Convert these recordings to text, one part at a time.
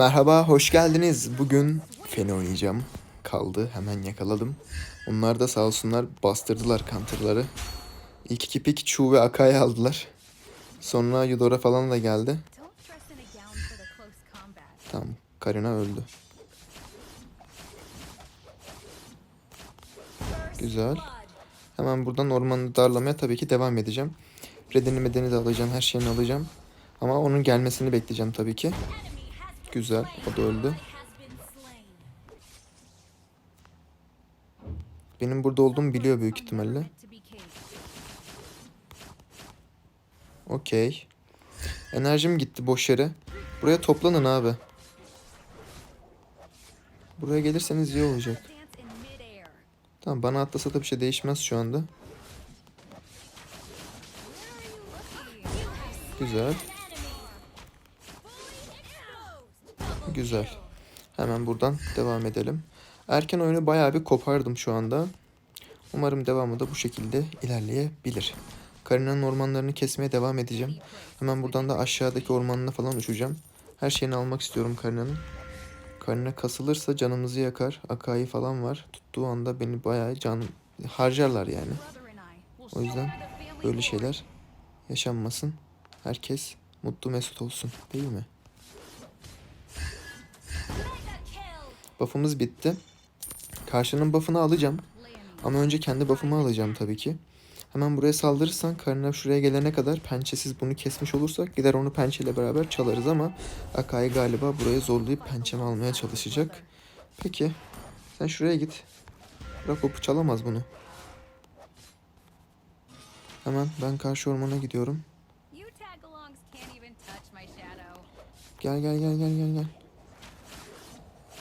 Merhaba, hoş geldiniz. Bugün Feni oynayacağım. Kaldı, hemen yakaladım. Onlar da sağ olsunlar bastırdılar counter'ları. İlk iki pick Chu ve Akai'yi aldılar. Sonra Eudora falan da geldi. Tamam, Karina öldü. Güzel. Hemen buradan ormanı darlamaya tabii ki devam edeceğim. Redini medeni de alacağım, her şeyini alacağım. Ama onun gelmesini bekleyeceğim tabii ki. Güzel, o da öldü. Benim burada olduğumu biliyor büyük ihtimalle. Okey. Enerjim gitti boş yere. Buraya toplanın abi. Buraya gelirseniz iyi olacak. Tamam bana atlasa da bir şey değişmez şu anda. Güzel. Güzel. Hemen buradan devam edelim. Erken oyunu bayağı bir kopardım şu anda. Umarım devamı da bu şekilde ilerleyebilir. Karina'nın ormanlarını kesmeye devam edeceğim. Hemen buradan da aşağıdaki ormanına falan uçacağım. Her şeyini almak istiyorum Karina'nın. Karina kasılırsa canımızı yakar. Akai falan var. Tuttuğu anda beni bayağı can harcarlar yani. O yüzden böyle şeyler yaşanmasın. Herkes mutlu mesut olsun değil mi? Buff'ımız bitti. Karşının buff'ını alacağım. Ama önce kendi buff'ımı alacağım tabii ki. Hemen buraya saldırırsan Karina şuraya gelene kadar pençesiz bunu kesmiş olursak gider onu pençeyle beraber çalarız ama Akai galiba buraya zorlayıp pençemi almaya çalışacak. Peki sen şuraya git. Bırak opu çalamaz bunu. Hemen ben karşı ormana gidiyorum. Gel gel gel gel gel gel.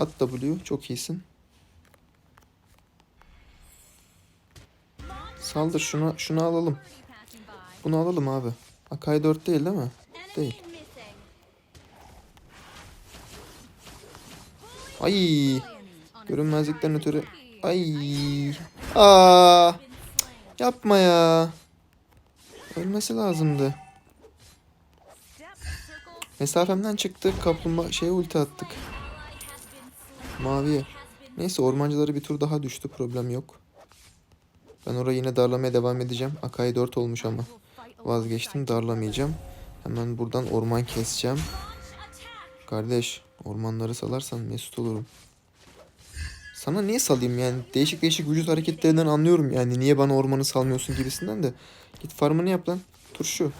At W çok iyisin. Saldır şuna şunu alalım. Bunu alalım abi. Akai 4 değil değil mi? Değil. Ay görünmezlikten ötürü. Ay. Aa. Yapma ya. Ölmesi lazımdı. Mesafemden çıktı. Kaplumbağa şeye ulti attık. Maviye. Neyse ormancıları bir tur daha düştü. Problem yok. Ben orayı yine darlamaya devam edeceğim. Akai 4 olmuş ama. Vazgeçtim darlamayacağım. Hemen buradan orman keseceğim. Kardeş ormanları salarsan mesut olurum. Sana niye salayım yani? Değişik değişik vücut hareketlerinden anlıyorum yani. Niye bana ormanı salmıyorsun gibisinden de. Git farmını yap lan. Turşu.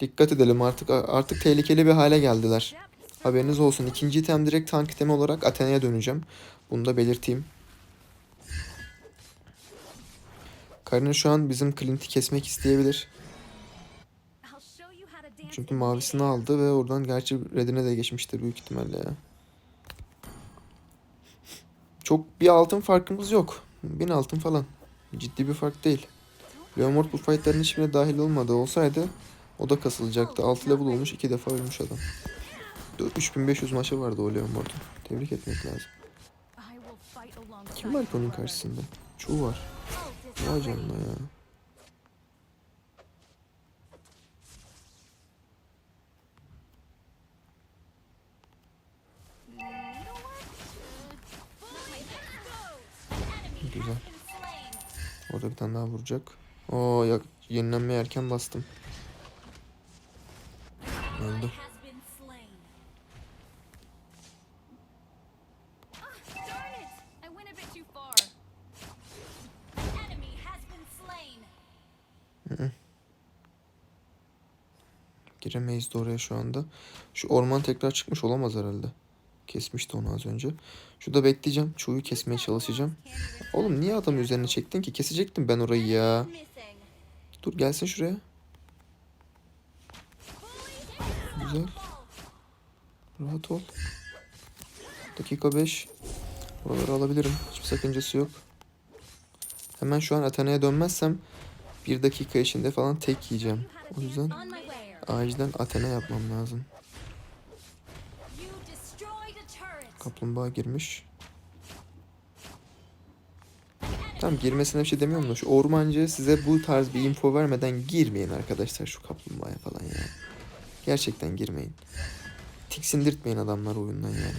Dikkat edelim artık artık tehlikeli bir hale geldiler. Haberiniz olsun. İkinci item direkt tank itemi olarak Athena'ya döneceğim. Bunu da belirteyim. Karina şu an bizim Clint'i kesmek isteyebilir. Çünkü in mavisini aldı ve oradan gerçi redine de geçmiştir büyük ihtimalle ya. Çok bir altın farkımız yok. Bin altın falan. Ciddi bir fark değil. Leomord bu fightların hiçbirine dahil olmadı. Olsaydı o da kasılacaktı. 6 level olmuş. iki defa ölmüş adam. 3500 maçı vardı o Leomord'un. Tebrik etmek lazım. Kim var ki onun karşısında? Çoğu var. Vay canına ya. Güzel. Orada bir tane daha vuracak. Oo ya yenilenmeye erken bastım. Öldü. Giremeyiz de oraya şu anda. Şu orman tekrar çıkmış olamaz herhalde. Kesmişti onu az önce. Şurada bekleyeceğim. Çoğuyu kesmeye çalışacağım. Oğlum niye adamı üzerine çektin ki? Kesecektim ben orayı ya. Dur gelsin şuraya. Güzel. Rahat ol. Dakika 5. Buraları alabilirim. Hiçbir sakıncası yok. Hemen şu an Athena'ya dönmezsem bir dakika içinde falan tek yiyeceğim. O yüzden. Acilen Athena yapmam lazım. Kaplumbağa girmiş. Tamam girmesine bir şey demiyorum da şu ormancı size bu tarz bir info vermeden girmeyin arkadaşlar şu kaplumbağaya falan ya. Gerçekten girmeyin. tiksindirtmeyin adamları oyundan yani.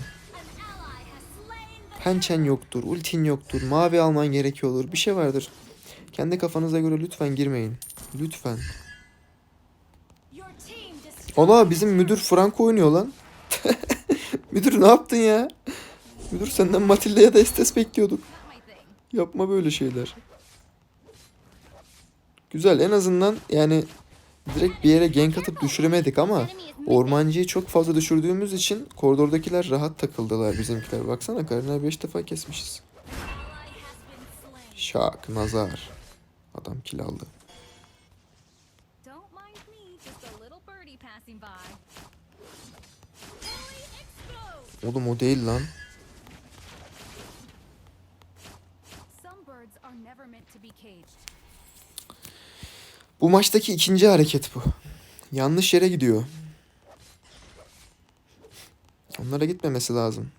Pençen yoktur, ultin yoktur, mavi alman gerekiyordur. Bir şey vardır. Kendi kafanıza göre lütfen girmeyin. Lütfen. Ola bizim müdür Franco oynuyor lan. müdür ne yaptın ya? Müdür senden Matilda ya da Estes bekliyorduk. Yapma böyle şeyler. Güzel en azından yani direkt bir yere gank atıp düşüremedik ama ormancıyı çok fazla düşürdüğümüz için koridordakiler rahat takıldılar bizimkiler. Baksana Karina 5 defa kesmişiz. Şak, nazar. Adam kill aldı. Oğlum o değil lan. Bu maçtaki ikinci hareket bu. Yanlış yere gidiyor. Onlara gitmemesi lazım.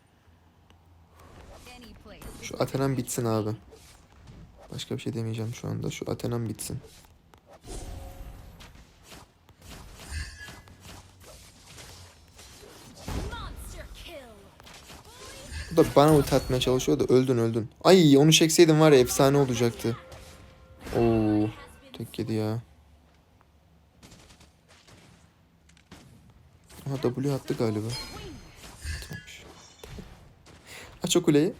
Şu Athena'm bitsin abi. Başka bir şey demeyeceğim şu anda. Şu Athena'm bitsin. Da bana ulti çalışıyor da öldün öldün. Ay onu çekseydim var ya efsane olacaktı. Oo, tek yedi ya. Aha W attı galiba. Aç o kuleyi.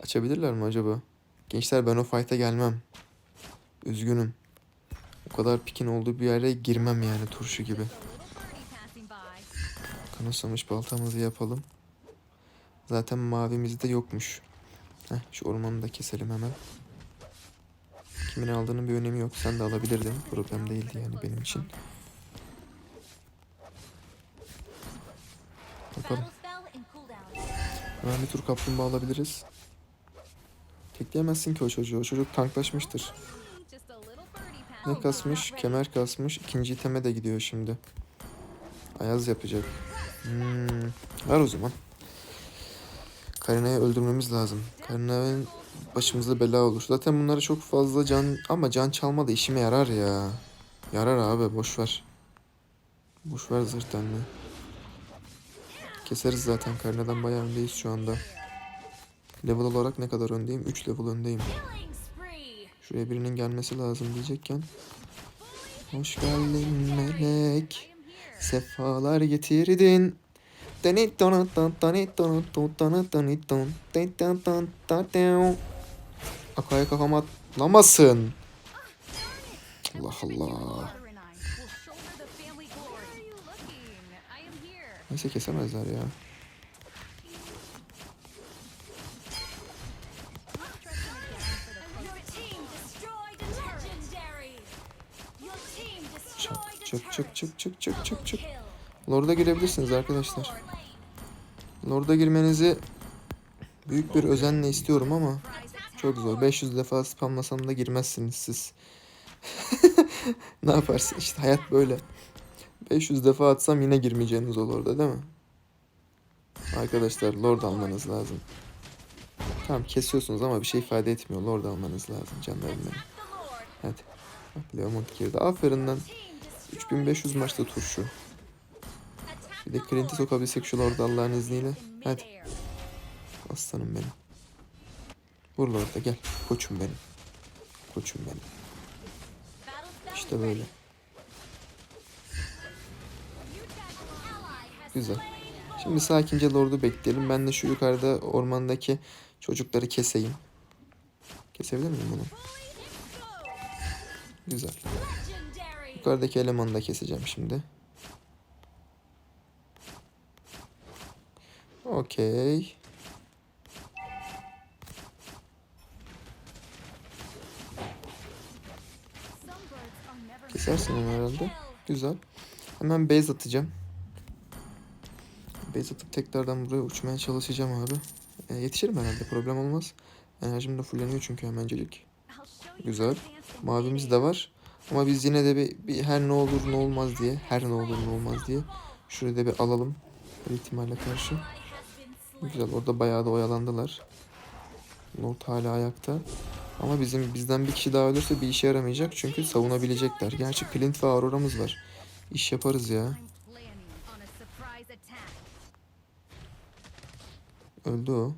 Açabilirler mi acaba? Gençler ben o fight'a gelmem. Üzgünüm. O kadar pikin olduğu bir yere girmem yani turşu gibi. Kanasamış baltamızı yapalım. Zaten mavimiz de yokmuş. Heh, şu ormanı da keselim hemen. Kimin aldığının bir önemi yok. Sen de alabilirdin. Problem değildi yani benim için. Bakalım. Hemen bir tur kaplumbağa alabiliriz. Tekleyemezsin ki o çocuğu. O çocuk tanklaşmıştır. Ne kasmış? Kemer kasmış. İkinci iteme de gidiyor şimdi. Ayaz yapacak. Hmm. Ver o zaman. Karina'yı öldürmemiz lazım. Karina'nın başımıza bela olur. Zaten bunlara çok fazla can ama can çalma da işime yarar ya. Yarar abi boş ver. Boş ver zırhtanını. Keseriz zaten Karina'dan bayağı öndeyiz şu anda. Level olarak ne kadar öndeyim? 3 level öndeyim. Şuraya birinin gelmesi lazım diyecekken. Hoş geldin melek. Sefalar getirdin. Akaya kafama atlamasın. Allah Allah. Neyse kesemezler ya. Çık çık çık çık çık çık çık. Lord'a girebilirsiniz arkadaşlar. Lord'a girmenizi büyük bir özenle istiyorum ama çok zor. 500 defa spamlasam da girmezsiniz siz. ne yaparsın işte hayat böyle. 500 defa atsam yine girmeyeceğiniz o Lord'a değil mi? Arkadaşlar Lord almanız lazım. Tamam kesiyorsunuz ama bir şey ifade etmiyor. Lord almanız lazım canlarım benim. Hadi. Leomont girdi. Aferin lan. Team destroyed 3500 maçta turşu. Bir de Clint'i sokabilsek şu Lord Allah'ın izniyle. Hadi. Aslanım benim. Vur Lord'a gel. Koçum benim. Koçum benim. İşte böyle. Güzel. Şimdi sakince Lord'u bekleyelim. Ben de şu yukarıda ormandaki çocukları keseyim. Kesebilir miyim bunu? Güzel. Yukarıdaki elemanı da keseceğim şimdi. Okey. Kesersin herhalde. Güzel. Hemen base atacağım. Base atıp tekrardan buraya uçmaya çalışacağım abi. E, yetişirim herhalde problem olmaz. Enerjim de fulleniyor çünkü hemencecik. Güzel. Mavimiz de var. Ama biz yine de bir, bir her ne olur ne olmaz diye, her ne olur ne olmaz diye şurayı da bir alalım. Bir ihtimalle karşı. Güzel orada bayağı da oyalandılar. Lord hala ayakta. Ama bizim bizden bir kişi daha ölürse bir işe yaramayacak çünkü savunabilecekler. Gerçi Clint ve Aurora'mız var. İş yaparız ya. Öldü o.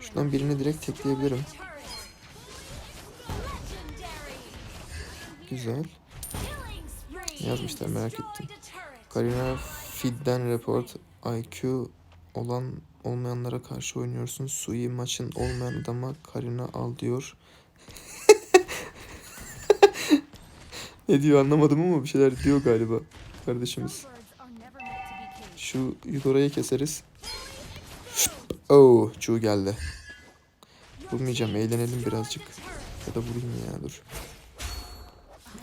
Şuradan birini direkt tekleyebilirim. Güzel. Spree. Yazmışlar, merak ettim. Karina Feed'den report IQ olan olmayanlara karşı oynuyorsun. Sui maçın olmayan adama Karina al diyor. ne diyor anlamadım ama bir şeyler diyor galiba kardeşimiz. Şu Yudora'yı keseriz. Oo, çuğ geldi. Vurmayacağım, eğlenelim birazcık. Ya da vurayım ya, dur.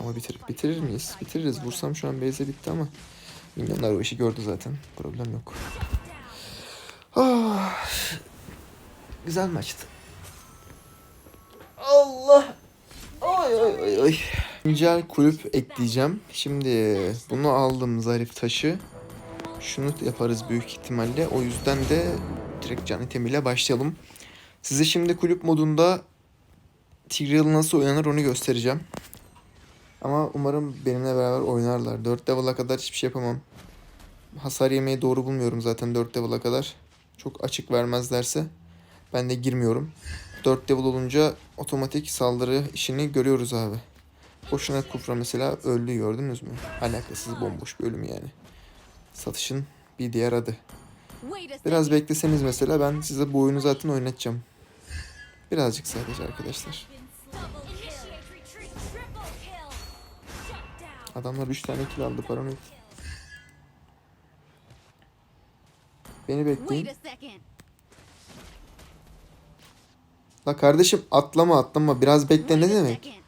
Ama bitir, bitirir miyiz? Bitiririz. Vursam şu an base'e bitti ama. Milyonlar o işi gördü zaten. Problem yok. Ah. Güzel maçtı. Allah. Ay ay ay ay. Güncel kulüp ekleyeceğim. Şimdi bunu aldım zarif taşı. Şunu yaparız büyük ihtimalle. O yüzden de direkt can itemiyle başlayalım. Size şimdi kulüp modunda Tigreal nasıl oynanır onu göstereceğim. Ama umarım benimle beraber oynarlar. 4 level'a kadar hiçbir şey yapamam. Hasar yemeyi doğru bulmuyorum zaten 4 level'a kadar. Çok açık vermezlerse ben de girmiyorum. 4 level olunca otomatik saldırı işini görüyoruz abi. Boşuna Kufra mesela öldü gördünüz mü? Alakasız bomboş bir ölüm yani. Satışın bir diğer adı. Biraz bekleseniz mesela ben size bu oyunu zaten oynatacağım. Birazcık sadece arkadaşlar. Adamlar 3 tane kill aldı paranoid. Beni bekleyin. La kardeşim atlama atlama biraz bekle ne demek?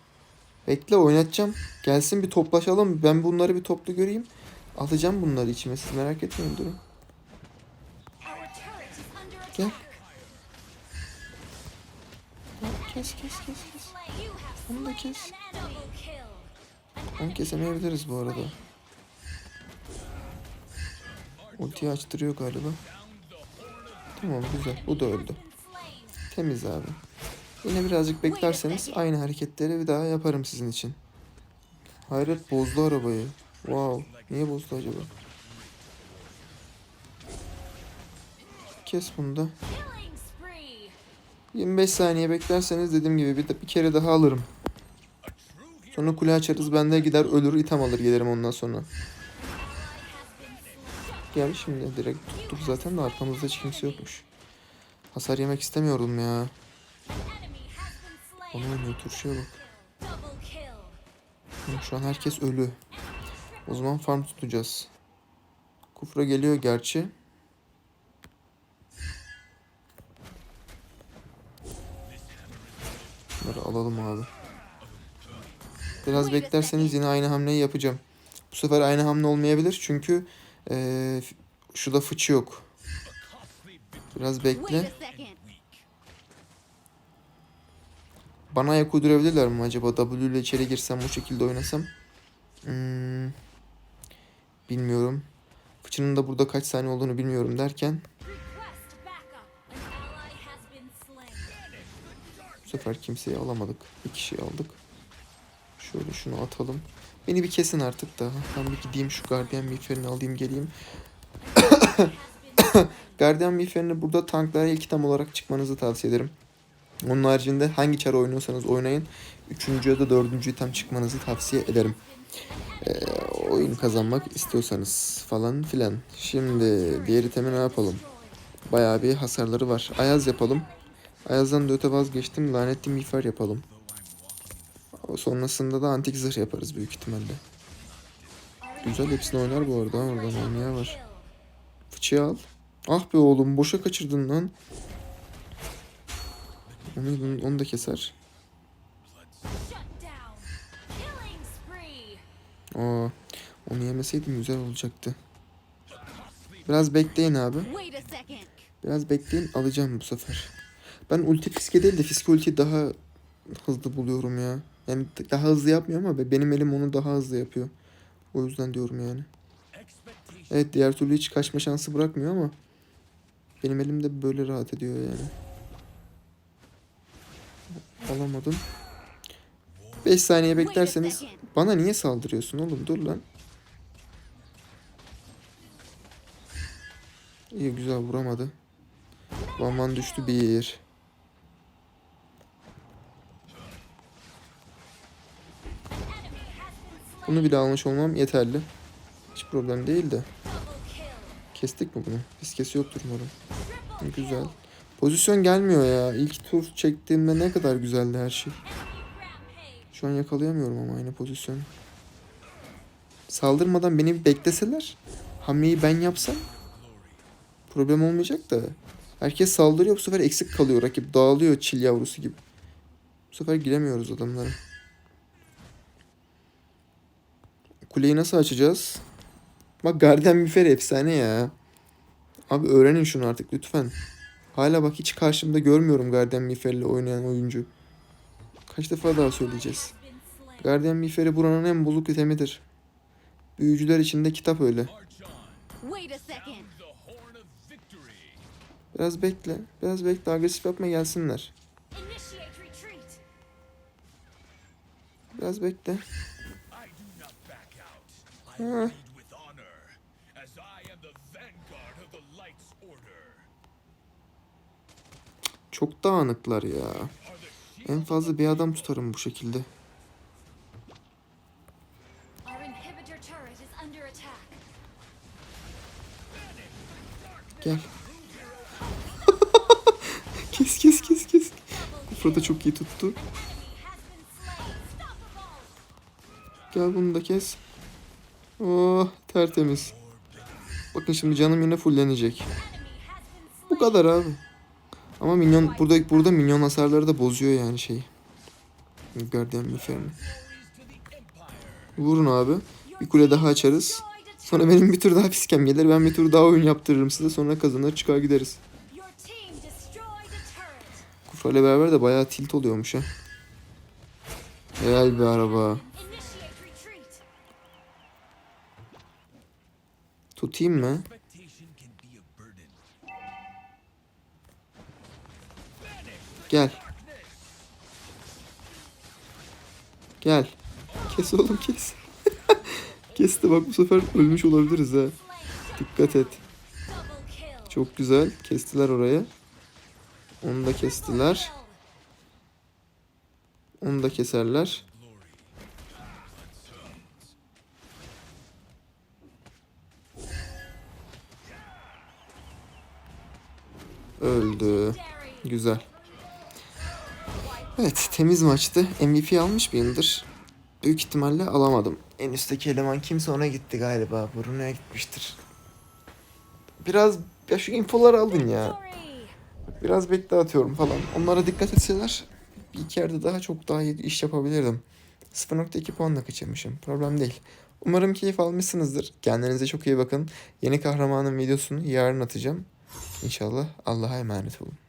Bekle oynatacağım. Gelsin bir toplaşalım. Ben bunları bir toplu göreyim. Alacağım bunları içime siz merak etmeyin durun. Gel. Kes kes kes kes. Onu da kes. Onu kesemeyebiliriz bu arada. Ultiyi açtırıyor galiba. Tamam güzel. Bu da öldü. Temiz abi. Yine birazcık beklerseniz aynı hareketleri bir daha yaparım sizin için. Hayret bozdu arabayı. Wow. Niye bozdu acaba? Kes bunu da. Killing spree. 25 saniye beklerseniz dediğim gibi bir, bir kere daha alırım. Sonra kule açarız. Ben de gider ölür item alır gelirim ondan sonra. Gel şimdi direkt tuttuk zaten de arkamızda hiç kimse yokmuş. Hasar yemek istemiyordum ya. Onu oynuyor turşuya bak. Şu an herkes ölü. O zaman farm tutacağız. Kufra geliyor gerçi. Bunları alalım abi. Biraz beklerseniz yine aynı hamleyi yapacağım. Bu sefer aynı hamle olmayabilir çünkü eee şu da fıçı yok. Biraz bekle. Bana ayak uydurabilirler mi acaba? W ile içeri girsem bu şekilde oynasam. Hmm, bilmiyorum. Fıçının da burada kaç saniye olduğunu bilmiyorum derken bu sefer kimseyi alamadık. Bir kişiyi aldık. Şöyle şunu atalım. Beni bir kesin artık da. Ben bir gideyim şu gardiyan miğferini alayım geleyim. gardiyan miğferini burada tanklara ilk item olarak çıkmanızı tavsiye ederim. Onun haricinde hangi çar oynuyorsanız oynayın. Üçüncü ya da dördüncü item çıkmanızı tavsiye ederim. Ee, oyun kazanmak istiyorsanız falan filan. Şimdi diğer itemi ne yapalım? Bayağı bir hasarları var. Ayaz yapalım. Ayaz'dan da öte vazgeçtim. Lanetli miğfer yapalım. Sonrasında da antik zırh yaparız büyük ihtimalle. Güzel hepsini oynar bu arada. Orada manyağı var. Fıçıyı al. Ah be oğlum boşa kaçırdın lan. Onu, onu da keser. Aa, onu yemeseydim güzel olacaktı. Biraz bekleyin abi. Biraz bekleyin alacağım bu sefer. Ben ulti fiske değil de fiske ulti daha hızlı buluyorum ya. Yani daha hızlı yapmıyor ama benim elim onu daha hızlı yapıyor. O yüzden diyorum yani. Evet diğer türlü hiç kaçma şansı bırakmıyor ama benim elim de böyle rahat ediyor yani. Alamadım. 5 saniye beklerseniz bana niye saldırıyorsun oğlum dur lan. İyi güzel vuramadı. Van Van düştü bir yer. Bunu bile almış olmam yeterli. Hiç problem değil de. Kestik mi bunu? Biz kesiyordur umarım. Güzel. Pozisyon gelmiyor ya. İlk tur çektiğimde ne kadar güzeldi her şey. Şu an yakalayamıyorum ama aynı pozisyonu. Saldırmadan beni bir bekleseler, hamleyi ben yapsam problem olmayacak da. Herkes saldırıyor bu sefer eksik kalıyor rakip dağılıyor çil yavrusu gibi. Bu sefer giremiyoruz adamlara. Kuleyi nasıl açacağız? Bak Guardian Mifer efsane ya. Abi öğrenin şunu artık lütfen. Hala bak hiç karşımda görmüyorum Guardian Mifer'le oynayan oyuncu. Kaç defa daha söyleyeceğiz. Guardian Miğferi buranın en bozuk itemidir. Büyücüler için de kitap öyle. Biraz bekle. Biraz bekle. Agresif yapma gelsinler. Biraz bekle. Order. çok dağınıklar ya. En fazla bir adam tutarım bu şekilde. Gel. kes kes kes kes. Fırat'ı çok iyi tuttu. Gel bunu da kes. Oh tertemiz. Bakın şimdi canım yine fullenecek. Bu kadar abi. Ama minyon burada burada minyon hasarları da bozuyor yani şeyi. Guardian Miğferi'ni. Vurun abi. Bir kule daha açarız. Sonra benim bir tur daha fiskem gelir. Ben bir tur daha oyun yaptırırım size. Sonra kazanır çıkar gideriz. Your team destroyed a turret. Kufrayla beraber de bayağı tilt oluyormuş ha. Helal bir araba. Tutayım mı? Gel. Gel. Kes oğlum kes. Kesti bak bu sefer ölmüş olabiliriz ha. Dikkat et. Çok güzel. Kestiler orayı. Onu da kestiler. Onu da keserler. Öldü. Güzel. Evet temiz maçtı. MVP almış mıyımdır? Büyük ihtimalle alamadım. En üstteki eleman kimse ona gitti galiba. Bruno'ya gitmiştir. Biraz ya şu infoları aldın ya. Biraz bekle atıyorum falan. Onlara dikkat etseler bir iki yerde daha çok daha iyi iş yapabilirdim. 0.2 puanla kaçırmışım. Problem değil. Umarım keyif almışsınızdır. Kendinize çok iyi bakın. Yeni kahramanın videosunu yarın atacağım. İnşallah Allah'a emanet olun.